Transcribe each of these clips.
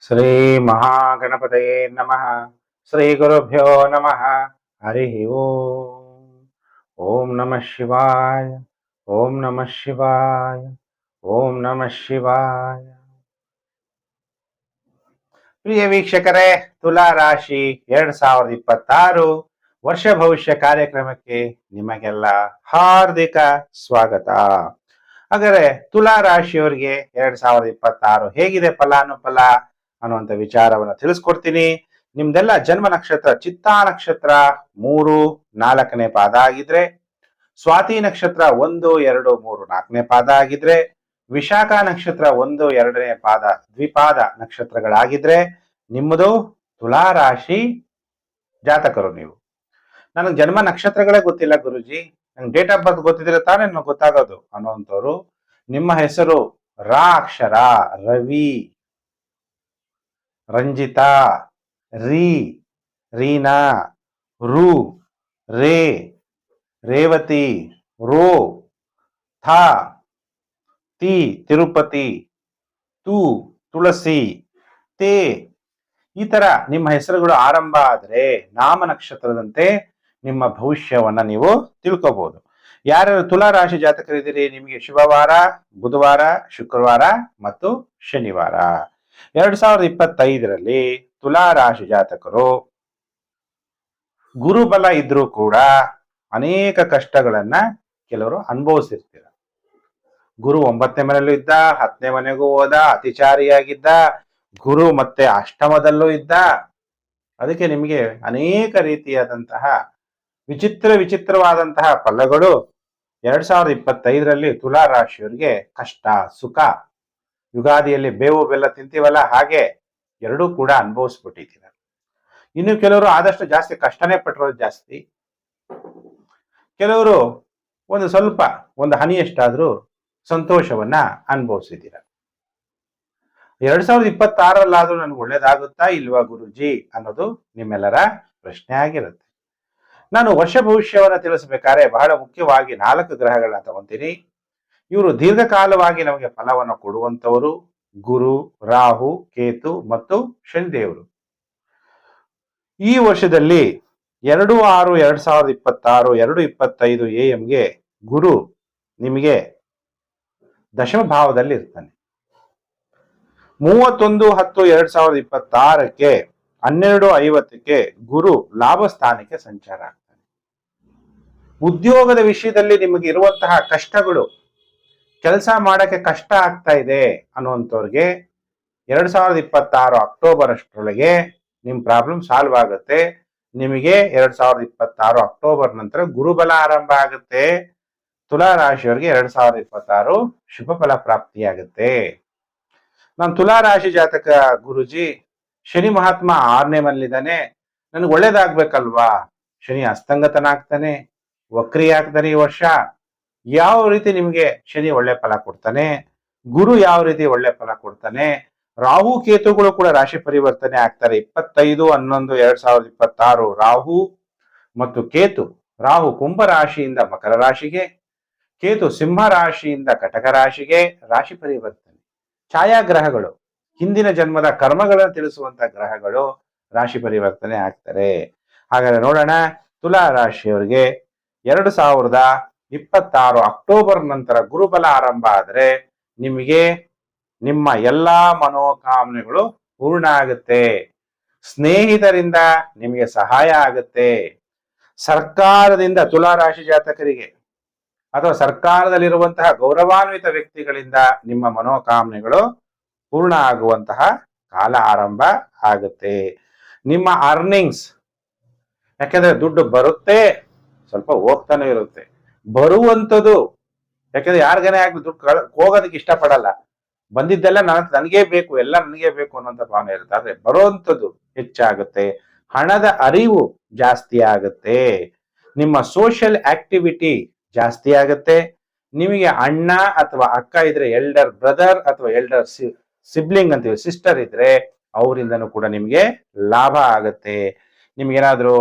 ಶ್ರೀ ಮಹಾಗಣಪತಯೇ ನಮಃ. ಶ್ರೀ ಗುರುಭ್ಯೋ ನಮಃ. ಹರಿ ಓಂ. ಓಂ ನಮಃ ಶಿವಾಯ. ಓಂ ನಮಃ ಶಿವಾಯ. ಓಂ ನಮಃ ಶಿವಾಯ. ಪ್ರಿಯ ವೀಕ್ಷಕರೇ ತುಲಾ ರಾಶಿ ಎರಡ್ ಸಾವಿರದ ಇಪ್ಪತ್ತಾರು ವರ್ಷ ಭವಿಷ್ಯ ಕಾರ್ಯಕ್ರಮಕ್ಕೆ ನಿಮಗೆಲ್ಲ ಹಾರ್ದಿಕ ಸ್ವಾಗತ. ಹಾಗಾದ್ರೆ ತುಲಾ ರಾಶಿಯವರಿಗೆ ಎರಡ್ ಸಾವಿರದ ಇಪ್ಪತ್ತಾರು ಹೇಗಿದೆ ಫಲಾನುಫಲ? ಅನ್ನುವಂಥ ವಿಚಾರವನ್ನ ತಿಳಿಸ್ಕೊಡ್ತೀನಿ. ನಿಮ್ದೆಲ್ಲ ಜನ್ಮ ನಕ್ಷತ್ರ, ಚಿತ್ತಾ ನಕ್ಷತ್ರ ಮೂರು, ನಾಲ್ಕನೇ ಪಾದ ಆಗಿದ್ರೆ, ಸ್ವಾತಿ ನಕ್ಷತ್ರ ಒಂದು, ಎರಡು, ಮೂರು, ನಾಲ್ಕನೇ ಪಾದ ಆಗಿದ್ರೆ, ವಿಶಾಖ ನಕ್ಷತ್ರ ಒಂದು, ಎರಡನೇ ಪಾದ ದ್ವಿಪಾದ ನಕ್ಷತ್ರಗಳಾಗಿದ್ರೆ, ನಿಮ್ಮದು ತುಲಾ ರಾಶಿ ಜಾತಕರು ನೀವು. ನನಗೆ ಜನ್ಮ ನಕ್ಷತ್ರಗಳೇ ಗೊತ್ತಿಲ್ಲ ಗುರುಜಿ. ನಂಗೆ ಡೇಟ್ ಆಫ್ ಬರ್ತ್ ಗೊತ್ತಿದ್ರೆ ತಾನೇ ನನಗೆ ಗೊತ್ತಾಗೋದು ಅನ್ನೋಂಥವ್ರು ನಿಮ್ಮ ಹೆಸರು ರಾ ಅಕ್ಷರ ರವಿ ರಂಜಿತಾ, ರೀ, ರೀನಾ, ರು, ರೇ, ರೇವತಿ, ರೋ, ಥಾ, ತಿ, ತಿರುಪತಿ, ತು, ತುಳಸಿ, ತೇ. ಈ ತರ ನಿಮ್ಮ ಹೆಸರುಗಳು ಆರಂಭ ಆದರೆ ನಾಮ ನಕ್ಷತ್ರದಂತೆ ನಿಮ್ಮ ಭವಿಷ್ಯವನ್ನ ನೀವು ತಿಳ್ಕೋಬಹುದು ಯಾರ್ಯಾರು ತುಲಾ ರಾಶಿ ಜಾತಕರಿದ್ದೀರಿ, ನಿಮಗೆ ಶುಭವಾರ, ಬುಧವಾರ, ಶುಕ್ರವಾರ ಮತ್ತು ಶನಿವಾರ. ಎರಡ್ ಸಾವಿರದ ಇಪ್ಪತ್ತೈದರಲ್ಲಿ ತುಲಾ ರಾಶಿ ಜಾತಕರು ಗುರುಬಲ ಇದ್ರೂ ಕೂಡ ಅನೇಕ ಕಷ್ಟಗಳನ್ನ ಕೆಲವರು ಅನುಭವಿಸಿರ್ತೀರ. ಗುರು ಒಂಬತ್ತನೇ ಮನೆಯಲ್ಲೂ ಇದ್ದ, ಹತ್ತನೇ ಮನೆಗೂ ಹೋದ, ಅತಿಚಾರಿಯಾಗಿದ್ದ, ಗುರು ಮತ್ತೆ ಅಷ್ಟಮದಲ್ಲೂ ಇದ್ದ. ಅದಕ್ಕೆ ನಿಮಗೆ ಅನೇಕ ರೀತಿಯಾದಂತಹ ವಿಚಿತ್ರ ವಿಚಿತ್ರವಾದಂತಹ ಫಲಗಳು ಎರಡ್ ಸಾವಿರದ ಇಪ್ಪತ್ತೈದರಲ್ಲಿ ತುಲಾ ರಾಶಿಯವರಿಗೆ ಕಷ್ಟ, ಸುಖ ಯುಗಾದಿಯಲ್ಲಿ ಬೇವು ಬೆಲ್ಲ ತಿಂತೀವಲ್ಲ, ಹಾಗೆ ಎರಡೂ ಕೂಡ ಅನುಭವಿಸ್ಬಿಟ್ಟಿದ್ದೀರ. ಇನ್ನು ಕೆಲವರು ಆದಷ್ಟು ಜಾಸ್ತಿ ಕಷ್ಟನೇ ಪಟ್ಟಿರೋದು ಜಾಸ್ತಿ. ಕೆಲವರು ಒಂದು ಸ್ವಲ್ಪ ಒಂದು ಹನಿಯಷ್ಟಾದರೂ ಸಂತೋಷವನ್ನ ಅನುಭವಿಸಿದ್ದೀರ. ಎರಡ್ ಸಾವಿರದ ಇಪ್ಪತ್ತಾರಲ್ಲಾದ್ರೂ ನನಗೆ ಒಳ್ಳೇದಾಗುತ್ತಾ ಇಲ್ವಾ ಗುರುಜಿ ಅನ್ನೋದು ನಿಮ್ಮೆಲ್ಲರ ಪ್ರಶ್ನೆ ಆಗಿರುತ್ತೆ. ನಾನು ವರ್ಷ ಭವಿಷ್ಯವನ್ನ ತಿಳಿಸಬೇಕಾದ್ರೆ ಬಹಳ ಮುಖ್ಯವಾಗಿ ನಾಲ್ಕು ಗ್ರಹಗಳನ್ನ ತಗೊಂತೀನಿ. ಇವರು ದೀರ್ಘಕಾಲವಾಗಿ ನಮಗೆ ಫಲವನ್ನು ಕೊಡುವಂತವರು ಗುರು, ರಾಹು, ಕೇತು ಮತ್ತು ಶನಿದೇವರು. ಈ ವರ್ಷದಲ್ಲಿ ಎರಡು ಆರು ಎರಡು ಸಾವಿರದ ಇಪ್ಪತ್ತಾರು ಎರಡು ಇಪ್ಪತ್ತೈದು ಎ ಎಂಗೆ ಗುರು ನಿಮಗೆ ದಶಮ ಭಾವದಲ್ಲಿ ಇರ್ತಾನೆ. ಮೂವತ್ತೊಂದು ಹತ್ತು ಎರಡು ಸಾವಿರದ ಇಪ್ಪತ್ತಾರಕ್ಕೆ ಹನ್ನೆರಡು ಐವತ್ತಕ್ಕೆ ಗುರು ಲಾಭ ಸ್ಥಾನಕ್ಕೆ ಸಂಚಾರ ಆಗ್ತಾನೆ. ಉದ್ಯೋಗದ ವಿಷಯದಲ್ಲಿ ನಿಮಗೆ ಇರುವಂತಹ ಕಷ್ಟಗಳು ಕೆಲಸ ಮಾಡೋಕ್ಕೆ ಕಷ್ಟ ಆಗ್ತಾ ಇದೆ ಅನ್ನುವಂಥವ್ರಿಗೆ ಎರಡು ಸಾವಿರದ ಇಪ್ಪತ್ತಾರು ಅಕ್ಟೋಬರ್ ಅಷ್ಟರೊಳಗೆ ನಿಮ್ಮ ಪ್ರಾಬ್ಲಮ್ ಸಾಲ್ವ್ ಆಗುತ್ತೆ. ನಿಮಗೆ ಎರಡು ಸಾವಿರದ ಇಪ್ಪತ್ತಾರು ಅಕ್ಟೋಬರ್ ನಂತರ ಗುರುಬಲ ಆರಂಭ ಆಗುತ್ತೆ. ತುಲಾ ರಾಶಿಯವರಿಗೆ ಎರಡು ಸಾವಿರದ ಇಪ್ಪತ್ತಾರು ಶುಭ ಫಲ ಪ್ರಾಪ್ತಿಯಾಗುತ್ತೆ. ನಾನು ತುಲಾ ರಾಶಿ ಜಾತಕ ಗುರುಜಿ, ಶನಿ ಮಹಾತ್ಮ ಆರನೇ ಮನೇಲಿದ್ದಾನೆ ನನಗೆ ಒಳ್ಳೇದಾಗ್ಬೇಕಲ್ವಾ? ಶನಿ ಅಸ್ತಂಗತನಾಗ್ತಾನೆ ವಕ್ರಿ ಆಗ್ತಾನೆ ಈ ವರ್ಷ. ಯಾವ ರೀತಿ ನಿಮಗೆ ಶನಿ ಒಳ್ಳೆ ಫಲ ಕೊಡ್ತಾನೆ, ಗುರು ಯಾವ ರೀತಿ ಒಳ್ಳೆ ಫಲ ಕೊಡ್ತಾನೆ, ರಾಹು ಕೇತುಗಳು ಕೂಡ ರಾಶಿ ಪರಿವರ್ತನೆ ಆಗ್ತಾರೆ. ಇಪ್ಪತ್ತೈದು, ಹನ್ನೊಂದು, ಎರಡ್ ಸಾವಿರದ ಇಪ್ಪತ್ತಾರು ರಾಹು ಮತ್ತು ಕೇತು. ರಾಹು ಕುಂಭ ರಾಶಿಯಿಂದ ಮಕರ ರಾಶಿಗೆ, ಕೇತು ಸಿಂಹ ರಾಶಿಯಿಂದ ಕಟಕ ರಾಶಿಗೆ ರಾಶಿ ಪರಿವರ್ತನೆ. ಛಾಯಾಗ್ರಹಗಳು, ಹಿಂದಿನ ಜನ್ಮದ ಕರ್ಮಗಳನ್ನು ತಿಳಿಸುವಂತ ಗ್ರಹಗಳು ರಾಶಿ ಪರಿವರ್ತನೆ ಆಗ್ತಾರೆ. ಹಾಗಾದ್ರೆ ನೋಡೋಣ, ತುಲಾ ರಾಶಿಯವರಿಗೆ ಎರಡು ಸಾವಿರದ ಇಪ್ಪತ್ತಾರು ಅಕ್ಟೋಬರ್ ನಂತರ ಗುರುಬಲ ಆರಂಭ ಆದರೆ ನಿಮಗೆ ನಿಮ್ಮ ಎಲ್ಲಾ ಮನೋಕಾಮನೆಗಳು ಪೂರ್ಣ ಆಗುತ್ತೆ. ಸ್ನೇಹಿತರಿಂದ ನಿಮಗೆ ಸಹಾಯ ಆಗುತ್ತೆ. ಸರ್ಕಾರದಿಂದ ತುಲಾ ರಾಶಿ ಜಾತಕರಿಗೆ ಅಥವಾ ಸರ್ಕಾರದಲ್ಲಿರುವಂತಹ ಗೌರವಾನ್ವಿತ ವ್ಯಕ್ತಿಗಳಿಂದ ನಿಮ್ಮ ಮನೋಕಾಮನೆಗಳು ಪೂರ್ಣ ಆಗುವಂತಹ ಕಾಲ ಆರಂಭ ಆಗುತ್ತೆ. ನಿಮ್ಮ ಅರ್ನಿಂಗ್ಸ್ ಯಾಕೆಂದ್ರೆ ದುಡ್ಡು ಬರುತ್ತೆ, ಸ್ವಲ್ಪ ಹೋಗ್ತಾನೆ ಇರುತ್ತೆ. ಬರುವಂಥದ್ದು ಯಾಕಂದ್ರೆ ಯಾರಿಗೇನೆ ಆಗ್ಲಿ ದುಡ್ಡು ಹೋಗೋದಕ್ಕೆ ಇಷ್ಟಪಡಲ್ಲ. ಬಂದಿದ್ದೆಲ್ಲ ನಾನು ನನಗೇ ಬೇಕು, ಎಲ್ಲ ನನಗೇ ಬೇಕು ಅನ್ನೋಂಥ ಭಾವನೆ ಇರುತ್ತೆ. ಆದ್ರೆ ಬರುವಂಥದ್ದು ಹೆಚ್ಚಾಗುತ್ತೆ. ಹಣದ ಅರಿವು ಜಾಸ್ತಿ ಆಗುತ್ತೆ. ನಿಮ್ಮ ಸೋಷಿಯಲ್ ಆಕ್ಟಿವಿಟಿ ಜಾಸ್ತಿ ಆಗುತ್ತೆ. ನಿಮಗೆ ಅಣ್ಣ ಅಥವಾ ಅಕ್ಕ ಇದ್ರೆ ಎಲ್ಡರ್ ಬ್ರದರ್ ಅಥವಾ ಎಲ್ಡರ್ ಸಿಬ್ಲಿಂಗ್ ಅಂತೀವಿ ಸಿಸ್ಟರ್ ಇದ್ರೆ ಅವರಿಂದನೂ ಕೂಡ ನಿಮಗೆ ಲಾಭ ಆಗುತ್ತೆ. ನಿಮ್ಗೇನಾದ್ರೂ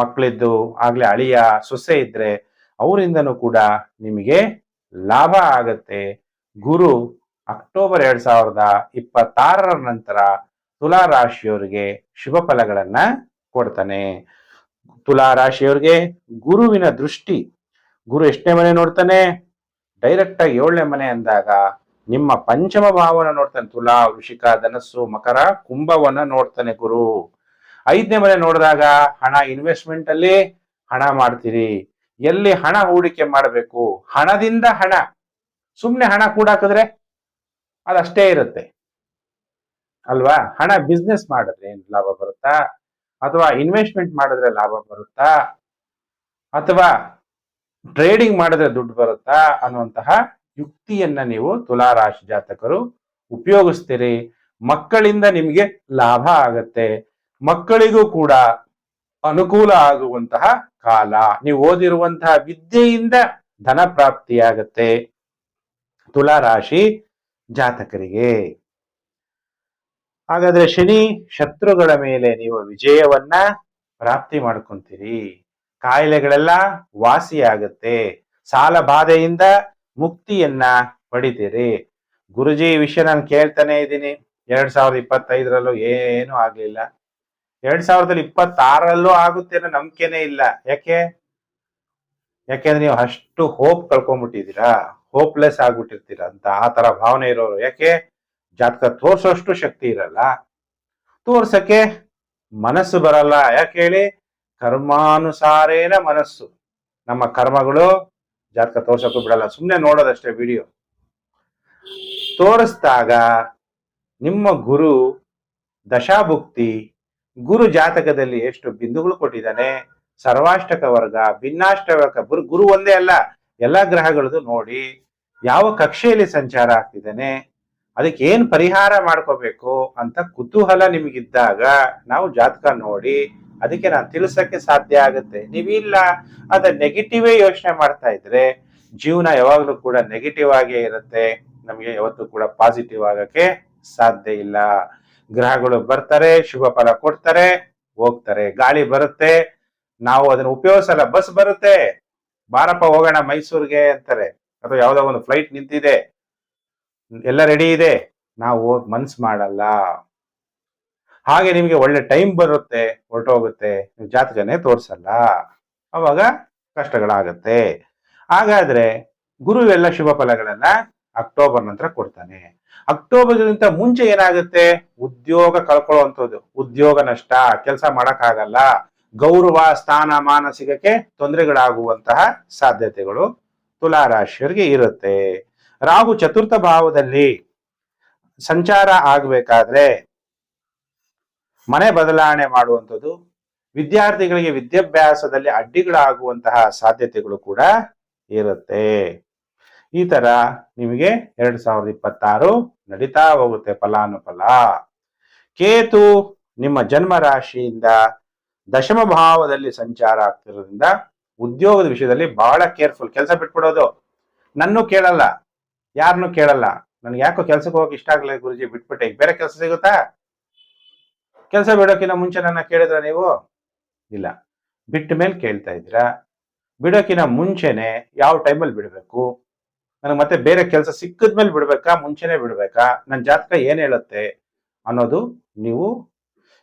ಮಕ್ಕಳಿದ್ದು ಆಗ್ಲೇ ಅಳಿಯ, ಸೊಸೆ ಇದ್ರೆ ಅವರಿಂದನೂ ಕೂಡ ನಿಮಗೆ ಲಾಭ ಆಗತ್ತೆ. ಗುರು ಅಕ್ಟೋಬರ್ ಎರಡ್ ಸಾವಿರದ ಇಪ್ಪತ್ತಾರರ ನಂತರ ತುಲಾ ರಾಶಿಯವರಿಗೆ ಶುಭ ಫಲಗಳನ್ನ ಕೊಡ್ತಾನೆ. ತುಲಾ ರಾಶಿಯವರಿಗೆ ಗುರುವಿನ ದೃಷ್ಟಿ. ಗುರು ಎಷ್ಟನೇ ಮನೆ ನೋಡ್ತಾನೆ? ಡೈರೆಕ್ಟ್ ಆಗಿ ಏಳನೇ ಮನೆ ಅಂದಾಗ ನಿಮ್ಮ ಪಂಚಮ ಭಾವನ ನೋಡ್ತಾನೆ. ತುಲಾ, ವೃಷಿಕ, ಧನಸ್ಸು, ಮಕರ, ಕುಂಭವನ್ನ ನೋಡ್ತಾನೆ ಗುರು. ಐದನೇ ಮನೆ ನೋಡಿದಾಗ ಹಣ ಇನ್ವೆಸ್ಟ್ಮೆಂಟ್ ಅಲ್ಲಿ ಹಣ ಮಾಡ್ತೀರಿ. ಎಲ್ಲಿ ಹಣ ಹೂಡಿಕೆ ಮಾಡಬೇಕು? ಹಣದಿಂದ ಹಣ. ಸುಮ್ಮನೆ ಹಣ ಕೂಡಾಕಿದ್ರೆ ಅದಷ್ಟೇ ಇರುತ್ತೆ. ಅಲ್ವಾ? ಹಣ ಬಿಸ್ನೆಸ್ ಮಾಡಿದ್ರೆ ಏನ್ ಲಾಭ ಬರುತ್ತಾ? ಅಥವಾ ಇನ್ವೆಸ್ಟ್ಮೆಂಟ್ ಮಾಡಿದ್ರೆ ಲಾಭ ಬರುತ್ತಾ? ಅಥವಾ ಟ್ರೇಡಿಂಗ್ ಮಾಡಿದ್ರೆ ದುಡ್ಡು ಬರುತ್ತಾ? ಅನ್ನುವಂತಹ ಯುಕ್ತಿಯನ್ನ ನೀವು ತುಲಾರಾಶಿ ಜಾತಕರು ಉಪಯೋಗಿಸ್ತೀರಿ. ಮಕ್ಕಳಿಂದ ನಿಮಗೆ ಲಾಭ ಆಗತ್ತೆ. ಮಕ್ಕಳಿಗೂ ಕೂಡ ಅನುಕೂಲ ಆಗುವಂತಹ ಕಾಲ. ನೀವು ಓದಿರುವಂತಹ ವಿದ್ಯೆಯಿಂದ ಧನ ಪ್ರಾಪ್ತಿಯಾಗತ್ತೆ. ತುಲಾ ರಾಶಿ ಜಾತಕರಿಗೆ. ಹಾಗಾದ್ರೆ ಶನಿ ಶತ್ರುಗಳ ಮೇಲೆ ನೀವು ವಿಜಯವನ್ನ ಪ್ರಾಪ್ತಿ ಮಾಡ್ಕೊಂತೀರಿ. ಕಾಯಿಲೆಗಳೆಲ್ಲ ವಾಸಿಯಾಗತ್ತೆ. ಸಾಲ ಬಾಧೆಯಿಂದ ಮುಕ್ತಿಯನ್ನ ಪಡಿತೀರಿ. ಗುರುಜಿ ವಿಷಯ ನಾನು ಕೇಳ್ತಾನೆ ಇದ್ದೀನಿ. ಎರಡ್ ಸಾವಿರದ ಇಪ್ಪತ್ತೈದರಲ್ಲೂ ಏನೂ ಆಗ್ಲಿಲ್ಲ. ಎರಡ್ ಸಾವಿರದ ಇಪ್ಪತ್ತಾರಲ್ಲೂ ಆಗುತ್ತೆ ಅನ್ನೋ ನಂಬಿಕೆನೇ ಇಲ್ಲ. ಯಾಕೆ? ಯಾಕೆಂದ್ರೆ ನೀವು ಅಷ್ಟು ಹೋಪ್ ಕಳ್ಕೊಂಡ್ಬಿಟ್ಟಿದ್ದೀರಾ? ಹೋಪ್ಲೆಸ್ ಆಗ್ಬಿಟ್ಟಿರ್ತೀರ ಅಂತ ಆ ತರ ಭಾವನೆ ಇರೋರು. ಯಾಕೆ? ಜಾತಕ ತೋರ್ಸೋಷ್ಟು ಶಕ್ತಿ ಇರಲ್ಲ. ತೋರ್ಸಕ್ಕೆ ಮನಸ್ಸು ಬರಲ್ಲ. ಯಾಕೆ ಹೇಳಿ? ಕರ್ಮಾನುಸಾರೇನ ಮನಸ್ಸು. ನಮ್ಮ ಕರ್ಮಗಳು ಜಾತಕ ತೋರ್ಸಕ್ಕೂ ಬಿಡಲ್ಲ. ಸುಮ್ಮನೆ ನೋಡೋದಷ್ಟೇ ವಿಡಿಯೋ ತೋರಿಸ್ದಾಗ ನಿಮ್ಮ ಗುರು ದಶಾಭುಕ್ತಿ ಗುರು ಜಾತಕದಲ್ಲಿ ಎಷ್ಟು ಬಿಂದುಗಳು ಕೊಟ್ಟಿದ್ದಾನೆ? ಸರ್ವಾಷ್ಟಕ ವರ್ಗ, ಭಿನ್ನಾಷ್ಟಕ ಗುರು ಗುರು ಒಂದೇ ಅಲ್ಲ. ಎಲ್ಲ ಗ್ರಹಗಳದ್ದು ನೋಡಿ, ಯಾವ ಕಕ್ಷೆಯಲ್ಲಿ ಸಂಚಾರ ಆಗ್ತಿದ್ದಾನೆ? ಅದಕ್ಕೆ ಏನ್ ಪರಿಹಾರ ಮಾಡ್ಕೋಬೇಕು ಅಂತ ಕುತೂಹಲ ನಿಮಗಿದ್ದಾಗ ನಾವು ಜಾತಕ ನೋಡಿ, ಅದಕ್ಕೆ ನಾನು ತಿಳಿಸಕ್ಕೆ ಸಾಧ್ಯ ಆಗುತ್ತೆ. ನೀವಿಲ್ಲ, ಅದ ನೆಗೆಟಿವೇ ಯೋಚನೆ ಮಾಡ್ತಾ ಇದ್ರೆ, ಜೀವನ ಯಾವಾಗಲೂ ಕೂಡ ನೆಗೆಟಿವ್ ಆಗೇ ಇರುತ್ತೆ. ನಮಗೆ ಯಾವತ್ತೂ ಕೂಡ ಪಾಸಿಟಿವ್ ಆಗಕ್ಕೆ ಸಾಧ್ಯ ಇಲ್ಲ. ಗ್ರಹಗಳು ಬರ್ತಾರೆ, ಶುಭ ಫಲ ಕೊಡ್ತಾರೆ, ಹೋಗ್ತಾರೆ. ಗಾಳಿ ಬರುತ್ತೆ, ನಾವು ಅದನ್ನ ಉಪಯೋಗಿಸಲ್ಲ, ಬಸ್ ಬರುತ್ತೆ. ಬಾರಪ್ಪ, ಹೋಗೋಣ ಮೈಸೂರಿಗೆ ಅಂತಾರೆ. ಅಥವಾ ಯಾವುದೋ ಒಂದು ಫ್ಲೈಟ್ ನಿಂತಿದೆ. ಎಲ್ಲ ರೆಡಿ ಇದೆ. ನಾವು ಮನ್ಸ್ ಮಾಡಲ್ಲ. ಹಾಗೆ ನಿಮಗೆ ಒಳ್ಳೆ ಟೈಮ್ ಬರುತ್ತೆ, ಹೊರಟೋಗುತ್ತೆ. ನೀವು ಜಾತಕನೇ ತೋರ್ಸಲ್ಲ. ಅವಾಗ ಕಷ್ಟಗಳಾಗತ್ತೆ. ಹಾಗಾದ್ರೆ ಗುರು ಎಲ್ಲ ಶುಭ ಫಲಗಳನ್ನ ಅಕ್ಟೋಬರ್ ನಂತರ ಕೊಡ್ತಾನೆ. ಅಕ್ಟೋಬರ್ಗಿಂತ ಮುಂಚೆ ಏನಾಗುತ್ತೆ? ಉದ್ಯೋಗ ಕಳ್ಕೊಳ್ಳುವಂಥದ್ದು. ಉದ್ಯೋಗ ನಷ್ಟ. ಕೆಲಸ ಮಾಡಕ್ಕಾಗಲ್ಲ. ಗೌರವ ಸ್ಥಾನಮಾನ ಸಿಗಕ್ಕೆ ತೊಂದರೆಗಳಾಗುವಂತಹ ಸಾಧ್ಯತೆಗಳು ತುಲಾ ರಾಶಿಯವರಿಗೆ ಇರುತ್ತೆ. ರಾಹು ಚತುರ್ಥ ಭಾವದಲ್ಲಿ ಸಂಚಾರ ಆಗ್ಬೇಕಾದ್ರೆ ಮನೆ ಬದಲಾವಣೆ ಮಾಡುವಂಥದ್ದು, ವಿದ್ಯಾರ್ಥಿಗಳಿಗೆ ವಿದ್ಯಾಭ್ಯಾಸದಲ್ಲಿ ಅಡ್ಡಿಗಳಾಗುವಂತಹ ಸಾಧ್ಯತೆಗಳು ಕೂಡ ಇರುತ್ತೆ. ಈ ತರ ನಿಮಗೆ ಎರಡ್ ಸಾವಿರದ ಇಪ್ಪತ್ತಾರು ನಡೀತಾ ಹೋಗುತ್ತೆ ಫಲಾನುಫಲ. ಕೇತು ನಿಮ್ಮ ಜನ್ಮ ರಾಶಿಯಿಂದ ದಶಮ ಭಾವದಲ್ಲಿ ಸಂಚಾರ ಆಗ್ತಿರೋದ್ರಿಂದ ಉದ್ಯೋಗದ ವಿಷಯದಲ್ಲಿ ಬಹಳ ಕೇರ್ಫುಲ್ ಕೆಲಸ ಬಿಟ್ಬಿಡೋದು. ನನ್ನೂ ಕೇಳಲ್ಲ ಯಾರನ್ನೂ ಕೇಳಲ್ಲ. ನನ್ಗೆ ಯಾಕೋ ಕೆಲ್ಸಕ್ಕೆ ಹೋಗಕ್ಕೆ ಇಷ್ಟ ಆಗಲ್ಲ ಗುರುಜಿ, ಬಿಟ್ಬಿಟ್ಟೆ. ಈಗ ಬೇರೆ ಕೆಲಸ ಸಿಗುತ್ತಾ? ಕೆಲಸ ಬಿಡೋಕಿನ ಮುಂಚೆ ನನ್ನ ಕೇಳಿದ್ರ ನೀವು? ಇಲ್ಲ. ಬಿಟ್ಟ ಮೇಲೆ ಕೇಳ್ತಾ ಇದ್ದೀರಾ? ಬಿಡೋಕಿನ ಮುಂಚೆನೆ ಯಾವ ಟೈಮಲ್ಲಿ ಬಿಡಬೇಕು? ನನಗೆ ಮತ್ತೆ ಬೇರೆ ಕೆಲಸ ಸಿಕ್ಕಿದ್ಮೇಲೆ ಬಿಡ್ಬೇಕಾ, ಮುಂಚೆನೆ ಬಿಡ್ಬೇಕಾ? ನನ್ನ ಜಾತಕ ಏನ್ ಹೇಳುತ್ತೆ ಅನ್ನೋದು ನೀವು,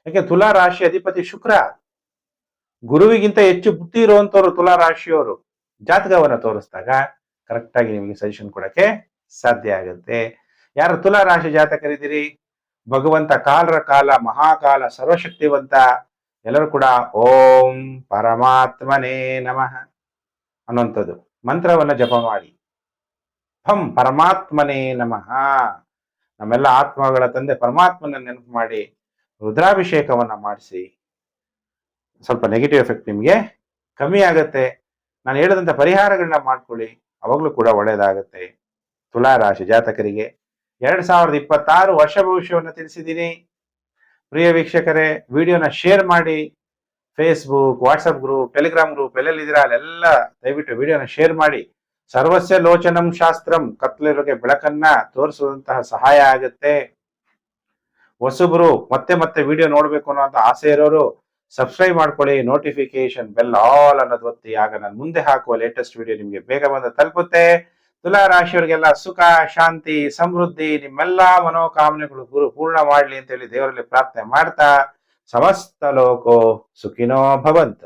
ಯಾಕೆ ತುಲಾ ರಾಶಿ ಅಧಿಪತಿ ಶುಕ್ರ, ಗುರುವಿಗಿಂತ ಹೆಚ್ಚು ಬುದ್ಧಿ ಇರುವಂತವ್ರು ತುಲಾ ರಾಶಿಯವರು, ಜಾತಕವನ್ನ ತೋರಿಸಿದಾಗ ಕರೆಕ್ಟ್ ಆಗಿ ನಿಮಗೆ ಸಜೆಷನ್ ಕೊಡಕ್ಕೆ ಸಾಧ್ಯ ಆಗುತ್ತೆ. ಯಾರು ತುಲಾ ರಾಶಿ ಜಾತಕರಿದ್ದೀರಿ? ಭಗವಂತ ಕಾಲರ ಕಾಲ, ಮಹಾಕಾಲ, ಸರ್ವಶಕ್ತಿವಂತ, ಎಲ್ಲರೂ ಕೂಡ ಓಂ ಪರಮಾತ್ಮನೇ ನಮಃ ಅನ್ನುವಂಥದ್ದು. ಮಂತ್ರವನ್ನ ಜಪ ಮಾಡಿ. ಹಂ ಪರಮಾತ್ಮನೇ ನಮಃ. ನಮ್ಮೆಲ್ಲ ಆತ್ಮಗಳ ತಂದೆ ಪರಮಾತ್ಮನ ನೆನಪು ಮಾಡಿ, ರುದ್ರಾಭಿಷೇಕವನ್ನ ಮಾಡಿಸಿ. ಸ್ವಲ್ಪ ನೆಗೆಟಿವ್ ಎಫೆಕ್ಟ್ ನಿಮಗೆ ಕಮ್ಮಿ ಆಗತ್ತೆ. ನಾನು ಹೇಳಿದಂಥ ಪರಿಹಾರಗಳನ್ನ ಮಾಡ್ಕೊಳ್ಳಿ. ಅವಾಗಲೂ ಕೂಡ ಒಳ್ಳೇದಾಗತ್ತೆ. ತುಲಾರಾಶಿ ಜಾತಕರಿಗೆ ಎರಡ್ ಸಾವಿರದ ಇಪ್ಪತ್ತಾರು ವರ್ಷ ಭವಿಷ್ಯವನ್ನು ತಿಳಿಸಿದ್ದೀನಿ. ಪ್ರಿಯ ವೀಕ್ಷಕರೇ, ವಿಡಿಯೋನ ಶೇರ್ ಮಾಡಿ. Facebook WhatsApp group Telegram group ಎಲ್ಲೆಲ್ಲಿದ್ದೀರಾ ಅಲ್ಲೆಲ್ಲ ದಯವಿಟ್ಟು ವಿಡಿಯೋನ ಶೇರ್ ಮಾಡಿ. ಸರ್ವಸ್ಯ ಲೋಚನಂ ಶಾಸ್ತ್ರಂ. ಕತ್ಲಿರೋಗೆ ಬೆಳಕನ್ನ ತೋರಿಸುವಂತಹ ಸಹಾಯ ಆಗುತ್ತೆ. ಹೊಸಬ್ರು ಮತ್ತೆ ಮತ್ತೆ ವಿಡಿಯೋ ನೋಡ್ಬೇಕು ಅನ್ನೋ ಆಸೆ ಇರೋರು ಸಬ್ಸ್ಕ್ರೈಬ್ ಮಾಡ್ಕೊಳ್ಳಿ ನೋಟಿಫಿಕೇಶನ್ ಬೆಲ್ ಆಲ್ ಅನ್ನೋದು ಒತ್ತಿ. ಆಗ ನಾನು ಮುಂದೆ ಹಾಕುವ ಲೇಟೆಸ್ಟ್ ವಿಡಿಯೋ ನಿಮಗೆ ಬೇಗ ಬಂದು ತಲುಪುತ್ತೆ. ತುಲಾ ರಾಶಿಯವರಿಗೆಲ್ಲ ಸುಖ, ಶಾಂತಿ, ಸಮೃದ್ಧಿ, ನಿಮ್ಮೆಲ್ಲಾ ಮನೋಕಾಮನೆಗಳು ಗುರು ಪೂರ್ಣ ಮಾಡಲಿ ಅಂತ ಹೇಳಿ ದೇವರಲ್ಲಿ ಪ್ರಾರ್ಥನೆ ಮಾಡ್ತಾ. ಸಮಸ್ತ ಲೋಕೋ ಸುಖಿನೋ ಭವಂತ್.